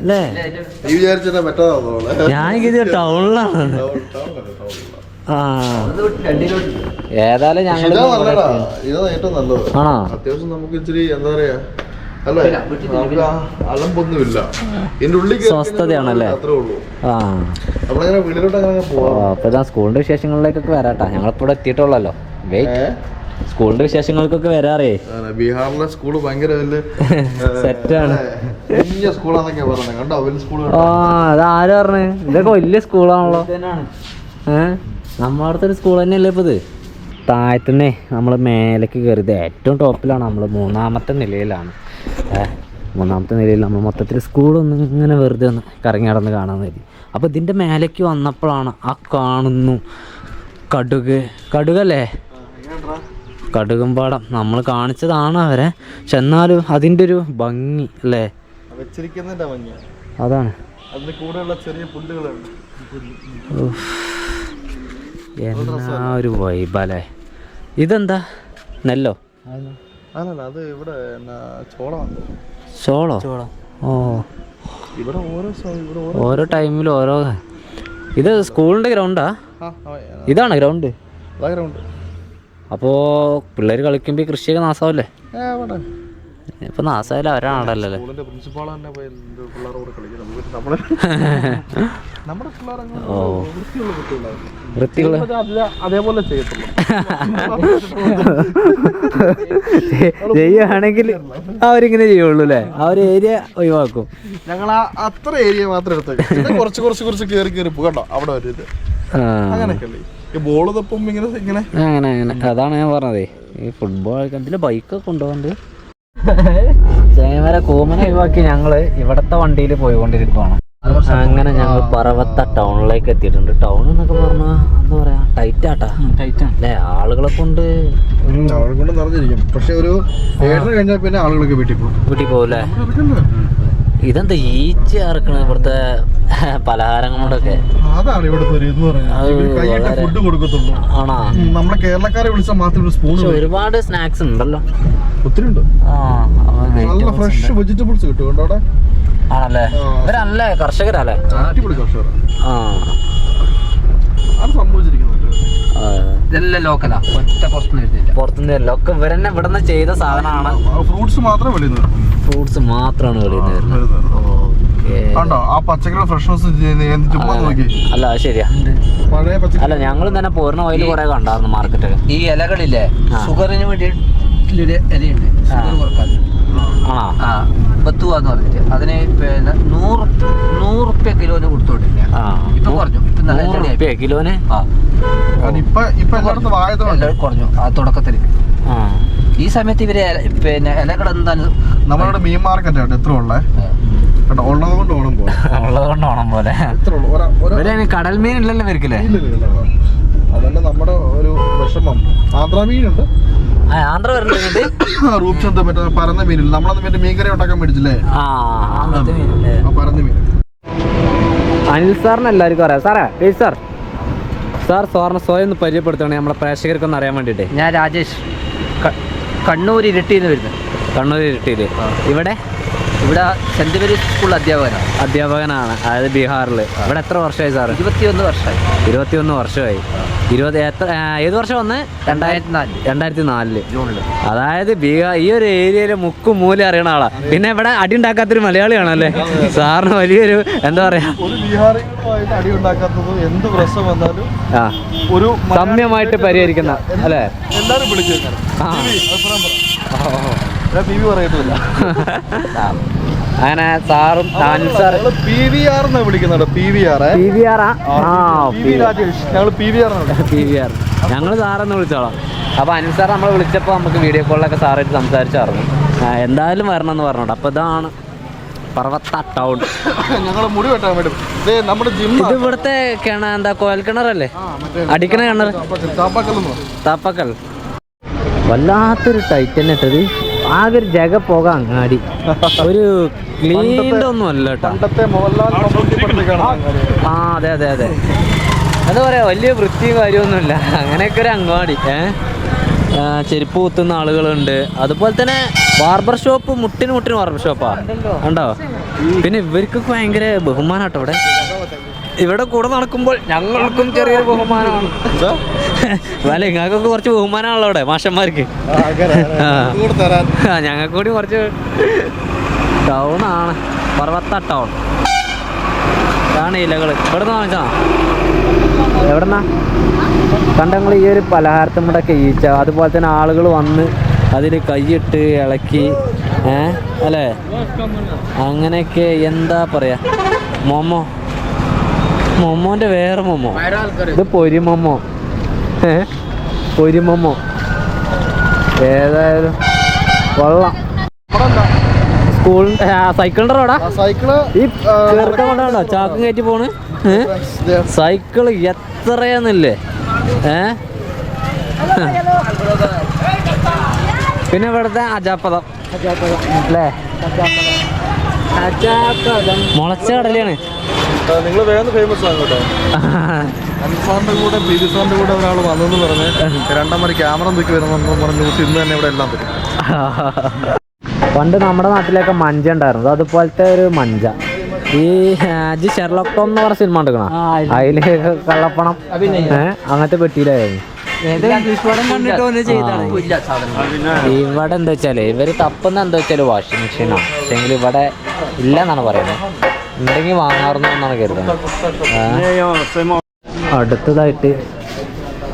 അല്ലേ? ഞാൻ ഇത് ടൗണിലാണ് ആ. ഏതായാലും ഞങ്ങൾ നല്ലത്. ആണോ? അത്യാവശ്യം നമുക്ക് ഇച്ചിരി എന്താ പറയാ അലമ്പൊന്നുമില്ല. ഇതിന്റെ ഉള്ളിൽ സ്വസ്ഥതയാണല്ലേ? സ്കൂളിന്റെ വിശേഷങ്ങളിലേക്കൊക്കെ വരാട്ടാ. ഞങ്ങളിപ്പോ ഇവിടെ എത്തിയിട്ടുള്ളല്ലോ. വെയിറ്റ്? സ്കൂളിന്റെ വിശേഷങ്ങൾക്കൊക്കെ വരാറേ. ബീഹാറിലെ സ്കൂൾ ഭയങ്കര സെറ്റാണ്. വലിയ സ്കൂളാന്നൊക്കെ പറഞ്ഞത്. കണ്ടോ വലിയ സ്കൂൾ ആ അത് ആര് പറഞ്ഞു? ഇതൊക്കെ വലിയ സ്കൂളാണല്ലോ. ഏഹ് നമ്മളടുത്തൊരു ഒരു സ്കൂൾ തന്നെയല്ലേ ഇപ്പൊ ഇത് താഴത്തുനിന്നേ നമ്മൾ മേലേക്ക് കയറിയത് ഏറ്റവും ടോപ്പിലാണ് നമ്മൾ മൂന്നാമത്തെ നിലയിലാണ്. മൂന്നാമത്തെ നിലയിൽ നമ്മൾ മൊത്തത്തിൽ സ്കൂളൊന്നും ഇങ്ങനെ വെറുതെ ഒന്ന് കറങ്ങി നടന്ന് കാണാൻ കരുതി അപ്പോൾ ഇതിന്റെ മേലേക്ക് വന്നപ്പോഴാണ് ആ കാണുന്നു കടുക്. കടുകല്ലേ? കടുകുംപാടം നമ്മൾ കാണിച്ചതാണ് അവരെ. പക്ഷെ എന്നാലും അതിന്റെ ഒരു ഭംഗി അല്ലേ? അതാണ്. അതിന് കൂടെയുള്ള ചെറിയ പുല്ലുകളുണ്ട് ഉഫ്. എന്നാ ഒരു വൈബല്ലേ ഇതെന്താ? നെല്ലോ? അത് ഇവിടെ ചോളോ? ഓ. ഇവിടെ ഓരോ ഓരോ ഓരോ ടൈമിലും ഓരോ ഇത് സ്കൂളിന്റെ ഗ്രൗണ്ടാ? ഇതാണ് ഗ്രൗണ്ട്. ബാക്ക്ഗ്രൗണ്ട് അപ്പോൾ പിള്ളേർ കളിക്കുമ്പോ കൃഷിയൊക്കെ നാസാവല്ലേ ഇപ്പൊ ഇവിടെ അവരാണല്ലേ ഓ. വൃത്തിയുള്ള അതേപോലെ ചെയ്യുകയാണെങ്കിൽ അവരിങ്ങനെ ചെയ്യുള്ളൂ അല്ലേ? ആ ഒരു ഏരിയ ഒഴിവാക്കും. ഞങ്ങൾ അത്ര ഏരിയ മാത്രം എടുത്തു കുറച്ച് കുറച്ച് കുറച്ച് കേറി കേറി പോകണ്ടോ അവിടെ ഒരു ഇത്. ആ. അങ്ങനെയൊക്കെ ബോൾ തപ്പം ഇങ്ങനെ ഇങ്ങനെ. അങ്ങനെ അങ്ങനെ. അതാണ് ഞാൻ പറഞ്ഞതേ. ഈ ഫുട്ബോൾ കളിക്കാൻ ബൈക്കൊക്കെ കൊണ്ടുപോകുന്നുണ്ട്. ചേമര കോമന ഒഴിവാക്കി ഞങ്ങൾ ഇവിടത്തെ വണ്ടിയിൽ പോയിക്കൊണ്ടിരിക്കുവാണ്. അങ്ങനെ ഞങ്ങൾ പറവത്ത ടൗണിലേക്ക് എത്തിയിട്ടുണ്ട്. ടൗൺ എന്നൊക്കെ പറഞ്ഞാൽ എന്താ പറയാ ടൈറ്റ് ആട്ടാ. അല്ലെ? ആളുകളെ കൊണ്ട് നിറഞ്ഞിരിക്കും. പക്ഷെ ഒരു ഏഴര കഴിഞ്ഞാൽ പിന്നെ ആളുകളൊക്കെ വീട്ടിൽ പോകും. വീട്ടിൽ പോകൂലേ ഇതെന്താ ഈച്ച ഇറക്കണ ഇവിടുത്തെ കൊണ്ടൊക്കെ? അതാണ് ഇവിടുത്തെ ഒരു ഇത് പറയുന്നത്. ഫുഡ് കൊടുക്കത്തുള്ളൂ. ആണോ? നമ്മളെ കേരളക്കാരെ വിളിച്ചാൽ മാത്രം സ്പൂൺ ഒരുപാട് സ്നാക്സ് ഉണ്ടല്ലോ. ഒത്തിരി ഉണ്ട്. ആ നല്ല ഫ്രഷ് വെജിറ്റബിൾസ് കിട്ടും ആണല്ലേ. ഇവരല്ലേ? കർഷകരല്ലേ? അടിപൊളി കർഷകർ ആ. ഇതെല്ലാം ലോക്കലാ. ഒറ്റ പുറത്തുനിന്ന് വരുന്നില്ല പുറത്തുനിന്ന് വരില്ല ഒക്കെ ഇവരെന്നെ ഇവിടെ നിന്ന് ചെയ്ത സാധനമാണ്. ഫ്രൂട്ട്സ് മാത്രം വെളിയിൽ ഫ്രൂട്ട്സ് മാത്രമാണ് വെളിയിൽ നിന്ന് വരുന്നത് അല്ല ശരിയാ. അല്ല ഞങ്ങൾ തന്നെ പോരുന്ന ഓയിൽ കുറെ കണ്ടായിരുന്നു മാർക്കറ്റിൽ ഈ ഇലകളില്ലേ. ഷുഗറിന് വേണ്ടിയിട്ടൊരു ഇലയുണ്ട്. ഷുഗർ കുറയ്ക്കാൻ ആണോ? ആ ബത്തുവ എന്ന് പറഞ്ഞിട്ട്. അതിന് പിന്നെ നൂറ് നൂറുപ്യ കിലോന് കൊടുത്തോണ്ടില്ല ആ ഇപ്പൊ കുറഞ്ഞു. ഇപ്പൊ നല്ല. കിലോന്? കുറഞ്ഞു. ആ തുടക്കത്തിൽ ആ. ഈ സമയത്ത് ഇവർ പിന്നെ ഇലകൾ എന്താണ് നമ്മളുടെ മീൻ മാർക്കറ്റ് ആണ് എത്ര ഉള്ളേ? ഉള്ളത് കൊണ്ട് ഓണം പോലെ. ഉള്ളത് കൊണ്ട് ഓണം പോലെ. കടൽ മീൻ ഇല്ലല്ലോ ഇവർക്കില്ലേ. അതല്ല നമ്മുടെ ഒരു വിഷമം. ആന്ധ്ര മീനുണ്ട്. ആന്ധ്ര വരുന്നുണ്ട് മറ്റേ പരന്ന മീനില്ല? നമ്മളന്ന് മറ്റേ മീൻകറി ഉണ്ടാക്കാൻ മേടിച്ചില്ലേ? ആ ആ പരന്ന മീൻ. അനിൽ സാറിന് എല്ലാവർക്കും അറിയാം. സാറേ ഏയ് സാർ. സാർ സാറിന് സ്വയം ഒന്ന് പരിചയപ്പെടുത്തണേ നമ്മളെ പ്രേക്ഷകർക്കൊന്ന് അറിയാൻ വേണ്ടിയിട്ട്. ഞാൻ രാജേഷ് കണ്ണൂർ ഇരട്ടിന്ന് വരുന്നത് കണ്ണൂർ ഇരുട്ടിയിൽ ഇവിടെ? ഇവിടെ സെന്റ് മേരീസ് സ്കൂൾ അധ്യാപകനാണ് അധ്യാപകനാണ്. അതായത് ബീഹാറിൽ ഇവിടെ എത്ര വർഷമായി സാർ ഇരുപത്തിയൊന്ന് വർഷമായി. ഇരുപത്തിയൊന്ന് വർഷമായി. ഇരുപത് എത്ര ഏത് വർഷം വന്ന്? രണ്ടായിരത്തി നാല് രണ്ടായിരത്തി നാലിൽ ജൂണിൽ അതായത് ബീഹാർ ഈ ഒരു ഏരിയയിലെ മുക്കും മൂല അറിയണ ആളാ. പിന്നെ ഇവിടെ അടി ഉണ്ടാക്കാത്തൊരു മലയാളിയാണല്ലേ? സാറിന് വലിയൊരു എന്താ പറയാ? ഒരു ബീഹാറികളുമായിട്ട് അടി ഉണ്ടാക്കാത്തത് എന്ത് പ്രശ്നം വന്നാലും ആ. ഒരു സമ്യമായിട്ട് പരിഹരിക്കുന്ന അല്ലേ? എല്ലാരും വിളിച്ചു അങ്ങനെ സാറും Anil sir P V R എന്നാ വിളിക്കുന്നത് P V R P V R ആ? ഞങ്ങൾ P V R P V R ഞങ്ങൾ സാറെന്ന് വിളിച്ചോളാം. അപ്പോൾ അനിൽ സാർ നമ്മൾ വിളിച്ചപ്പോൾ നമുക്ക് വീഡിയോ കോളിലൊക്കെ സാറായിട്ട് സംസാരിച്ചായിരുന്നു എന്തായാലും വരണം എന്ന് പറഞ്ഞോട്ടെ അപ്പോൾ ഇതാണ് പർവത്ത ടൗൺ. ഞങ്ങൾ മുടി വെട്ടാൻ വേണ്ടി. നമ്മുടെ ജിം ഇത് ഇവിടുത്തെ കിണ എന്താ കോയൽ കിണറല്ലേ? അടിക്കണ കിണർ താപ്പാക്കൽ താപ്പക്കൽ വല്ലാത്തൊരു ടൈറ്റ് തന്നെ ഇട്ടത്. ആകെ ഒരു ജഗ പോക അങ്ങാടി. ഒരു ക്ലീൻഡ് ഒന്നും അല്ല കേട്ടോ. പണ്ടത്തെ മോഹൻലാൽ മമ്മൂട്ടി പടത്തേക്കാണ് ആ അതെ അതെ അതെ. എന്താ പറയാ വലിയ വൃത്തിയും കാര്യമൊന്നുമില്ല. അങ്ങനെയൊക്കെ ഒരു അങ്ങാടി ഏഹ് ചെരുപ്പ് കുത്തുന്ന ആളുകളുണ്ട്. അതുപോലെ തന്നെ ബാർബർ ഷോപ്പ് മുട്ടിന് മുട്ടിന് ബാർബർ ഷോപ്പാ ഉണ്ടോ? പിന്നെ ഇവർക്കൊക്കെ ഭയങ്കര ബഹുമാനാട്ടോ ഇവിടെ. ഇവിടെ കൂടെ നടക്കുമ്പോൾ ഞങ്ങൾക്കും ചെറിയൊരു ബഹുമാനമാണ്. അല്ല നിങ്ങൾക്കൊക്കെ കുറച്ച് ബഹുമാനമാണല്ലോ അവിടെ മാഷന്മാർക്ക്. ആ. ഞങ്ങൾക്ക് കൂടി കുറച്ച് ടൗൺ ആണ്. പർവത്ത ടൗൺ ഇതാണ് ഇലകൾ ഇവിടെ നിന്ന് വാങ്ങിച്ചാ എവിടെന്നാ കണ്ടങ്ങൾ ഈ ഒരു പലഹാരത്തിന്റെ ഒക്കെ ഈച്ച. അതുപോലെ തന്നെ ആളുകൾ വന്ന് അതിൽ കൈയിട്ട് ഇളക്കി ഏ അല്ലേ? അങ്ങനെയൊക്കെ എന്താ പറയാ? മൊമോ. മൊമോന്റെ വേറെ മൊമോ? ഇത് പൊരിമൊമോ ഏ പൊരിമൊമോ ഏതായാലും കൊള്ളാം. സ്കൂൾ സൈക്കിളിന്റെ റോഡാ? സൈക്കിൾ ഈ ചെറുക്കം കൊണ്ടാണോ? ചാക്കും കയറ്റി പോണ്? സൈക്കിൾ എത്രയെന്നില്ലേ? ഏ? പിന്നെ ഇവിടുത്തെ അജാപദം അല്ലേ? മുളച്ച കടലയാണ്. നിങ്ങൾ വേഗം ഫേമസ് ആണ് കേട്ടോ. അൻസാറിന്റെ കൂടെ ബിരിസാറിന്റെ കൂടെ ഒരാൾ വന്നെന്ന് പറഞ്ഞ് രണ്ടാം മണി ക്യാമറ എന്തൊക്കെ വരുന്നെന്ന് പറഞ്ഞ് ന്യൂസ് ഇന്ന് തന്നെ ഇവിടെ എല്ലാം തരും പണ്ട് നമ്മുടെ നാട്ടിലൊക്കെ മഞ്ച ഉണ്ടായിരുന്നു. അതുപോലത്തെ ഒരു മഞ്ച. ഈ ഷെർലോക്ക് ടോം എന്ന് പറഞ്ഞ സിനിമ എടുക്കണ അതിൽ കള്ളപ്പണം അങ്ങനത്തെ പെട്ടിയിലായിരുന്നു. ഇവിടെ എന്താ വെച്ചാൽ ഇവർ തപ്പുന്ന എന്താ വെച്ചാൽ വാഷിംഗ് മെഷീനാണ് പക്ഷെങ്കിൽ ഇവിടെ ഇല്ല എന്നാണ് പറയുന്നത്. ഉണ്ടെങ്കിൽ വാങ്ങാറുന്നു എന്നാണ് കരുതുന്നത്. അടുത്തതായിട്ട്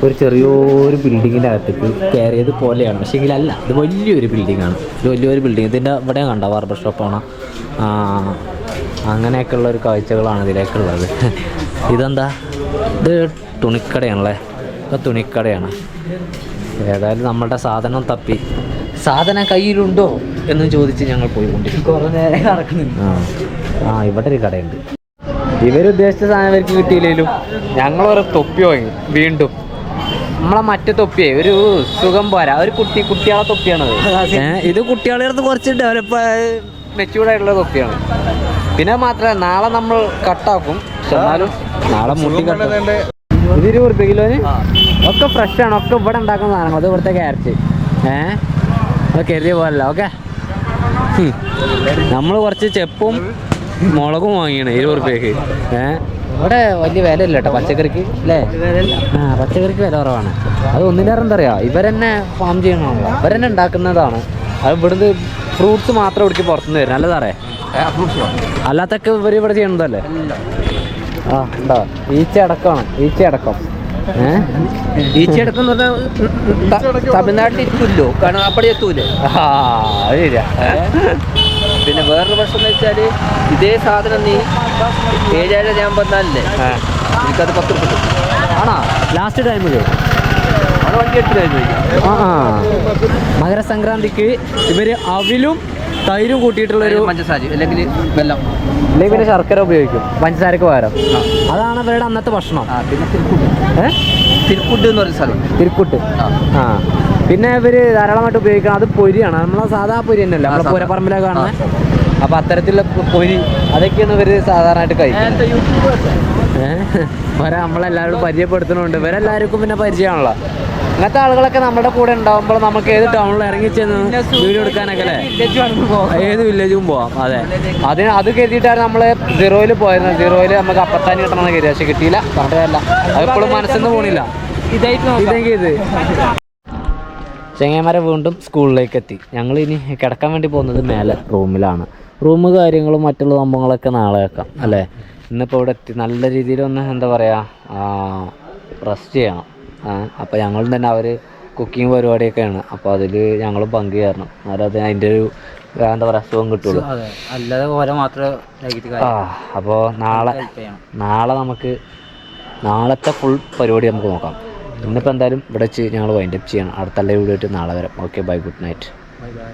ഒരു ചെറിയൊരു ബിൽഡിങ്ങിന്റെ അകത്തേക്ക് കയറിയത് പോലെയാണ്. പക്ഷേ അല്ല ഇത് വലിയൊരു ബിൽഡിംഗ് ആണ്. ഇത് വലിയൊരു ബിൽഡിംഗ് ഇതിന്റെ ഇവിടെ കണ്ട ബാർബർ ഷോപ്പാണ് അങ്ങനെയൊക്കെയുള്ള ഒരു കാഴ്ചകളാണ് ഇതിലേക്കുള്ളത്. ഇതെന്താ? ഇത് തുണിക്കടയാണല്ലേ? ഇത് തുണിക്കടയാണ്. ഏതായാലും നമ്മളുടെ സാധനം തപ്പി. സാധനം കയ്യിലുണ്ടോ എന്ന് ചോദിച്ച് ഞങ്ങൾ പോയിക്കൊണ്ടിരിക്കും. ആ ഇവിടെ ഒരു കടയുണ്ട്. ഇവരുദ്ദേശിച്ച സാധനം ഇവർക്ക് കിട്ടിയില്ലെങ്കിലും ഞങ്ങളൊരു തൊപ്പി വാങ്ങി. വീണ്ടും. നമ്മളെ മറ്റേ തൊപ്പിയേ ഒരു സുഖം പോരാ. ഒരു കുട്ടി കുട്ടികളെ തൊപ്പിയാണത് ഇത് കുട്ടികളെ അടുത്ത് കുറച്ച് ഡെവലപ്പ് ആയിട്ടുള്ള തൊപ്പിയാണ്. പിന്നെ മാത്രമല്ല നാളെ നമ്മൾ കട്ടാക്കും എന്നാലും നാളെ മുട്ടി കട്ടും ഇത് ഇരുപത് റുപ്യ കിലോന്? ഒക്കെ ഫ്രഷ് ആണ്. ഒക്കെ ഇവിടെ ഉണ്ടാക്കുന്ന സാധനങ്ങൾ. അത് ഇവിടുത്തെ ക്യാരറ്റ് ഏഹ് അത് കരുതിയ പോലല്ല. ഓക്കെ? നമ്മൾ കുറച്ച് ചെപ്പും മുളകും വാങ്ങിയാണ് ഇരുപത് റുപ്യക്ക്. ഏഹ് ഇവിടെ വലിയ വില ഇല്ല കേട്ടോ പച്ചക്കറിക്ക് അല്ലേ? ആ പച്ചക്കറിക്ക് വില കുറവാണ്. അത് ഒന്നിലേറെ എന്താ പറയുക ഇവരെന്നെ ഫാം ചെയ്യണമല്ലോ ഇവരെന്നെ ഉണ്ടാക്കുന്നതാണ്. അത് ഇവിടുന്ന് ഫ്രൂട്ട്സ് മാത്രം ഇവിടേക്ക് പുറത്തുനിന്ന് വരും. അല്ലേ സാറേ അല്ലാത്തൊക്കെ ഇവർ ഇവിടെ ചെയ്യണതല്ലേ ആ ഉണ്ടോ? ഈച്ച അടക്കമാണ് ഈച്ച അടക്കം ഏഹ് ഈച്ചയടക്കം എന്ന് പറഞ്ഞാൽ തമിഴ്നാട്ടിൽ ഇരിക്കുമല്ലോ കാരണം അപ്പടി എത്തൂലേ. ആ ശരിയാ പിന്നെ വേറൊരു പ്രശ്നം എന്ന് വെച്ചാൽ ഇതേ സാധനം നീ ഏഴായിരം ഞാൻ പറഞ്ഞാലേ. എനിക്കത് പത്ത് റുപ്യ ആണോ? ലാസ്റ്റ് ടൈമിൽ വണ്ടി ആ. മകരസംക്രാന്തിക്ക് ഇവർ അവിലും തൈരും കൂട്ടിയിട്ടുള്ളൊരു പഞ്ചസാര അല്ലെങ്കിൽ വെല്ലം അല്ലെങ്കിൽ പിന്നെ ശർക്കര ഉപയോഗിക്കും. പഞ്ചസാരക്ക് പകരം. അതാണ് ഇവരുടെ അന്നത്തെ ഭക്ഷണം. പിന്നെ തിരുക്കുട്ട്. ഏഹ് തിരുക്കുട്ട് എന്ന് പറയുന്ന സ്ഥലം. തിരുക്കുട്ട്. ആ. പിന്നെ ഇവർ ധാരാളമായിട്ട് ഉപയോഗിക്കണം അത് പൊരിയാണ്. നമ്മളെ സാധാ പൊരി തന്നെയല്ല? നമ്മളെ. പൂരപ്പറമ്പിലൊക്കെ കാണുന്നത് അപ്പൊ അത്തരത്തിലുള്ള പൊരി അതൊക്കെയാണ് ഇവർ സാധാരണയായിട്ട് കഴിക്കുന്നത്. ഏഹ് ഇവരെ നമ്മളെല്ലാവരും പരിചയപ്പെടുത്തണുണ്ട് ഇവരെല്ലാവർക്കും പിന്നെ പരിചയമാണല്ലോ. ഇങ്ങനത്തെ ആളുകളൊക്കെ നമ്മുടെ കൂടെ ഉണ്ടാവുമ്പോൾ നമുക്ക് ഏത് ടൗണിൽ ഇറങ്ങി ചെന്ന് വീഡിയോ എടുക്കാനൊക്കെ അല്ലേ? ഏത് വില്ലേജും പോവാം. അതെ. അതിന് അത് കരുതിയിട്ടാണ് നമ്മൾ സീറോയിൽ പോയത് സീറോയിൽ നമുക്ക് അപ്പത്താനി കിട്ടണമെന്ന് കരുതി. പക്ഷെ കിട്ടിയില്ല. പറഞ്ഞതല്ല. അതെപ്പോഴും മനസ്സിന്ന് പോണില്ല. ഇതെങ്കിൽ ഇത്. ചെങ്ങന്മാരെ വീണ്ടും സ്കൂളിലേക്ക് എത്തി. ഞങ്ങൾ ഇനി കിടക്കാൻ വേണ്ടി പോകുന്നത് മേലെ റൂമിലാണ്. റൂം കാര്യങ്ങളും മറ്റുള്ള സംഭവങ്ങളൊക്കെ നാളെ വെക്കാം. അല്ലേ? ഇന്നിപ്പോൾ ഇവിടെ എത്തി. നല്ല രീതിയിലൊന്ന് എന്താ പറയുക റെസ്റ്റ് ചെയ്യണം. അപ്പോൾ ഞങ്ങളും തന്നെ അവർ കുക്കിംഗ് പരിപാടിയൊക്കെയാണ്. അപ്പോൾ അതിൽ ഞങ്ങളും പങ്ക് ചേരണം. എന്നാലും അത് അതിന്റെ ഒരു എന്താ പറയുക സുഖം കിട്ടുള്ളൂ. അല്ലാതെ മാത്രമേ ആ അപ്പോൾ നാളെ നാളെ നമുക്ക് നാളത്തെ ഫുൾ പരിപാടി നമുക്ക് നോക്കാം. ഇന്നിപ്പോൾ എന്തായാലും ഇവിടെ വെച്ച് ഞങ്ങൾ വൈൻഡപ്പ് ചെയ്യണം. അടുത്തുള്ള വീഡിയോ ആയിട്ട് നാളെ വരാം. Okay bye good night bye bye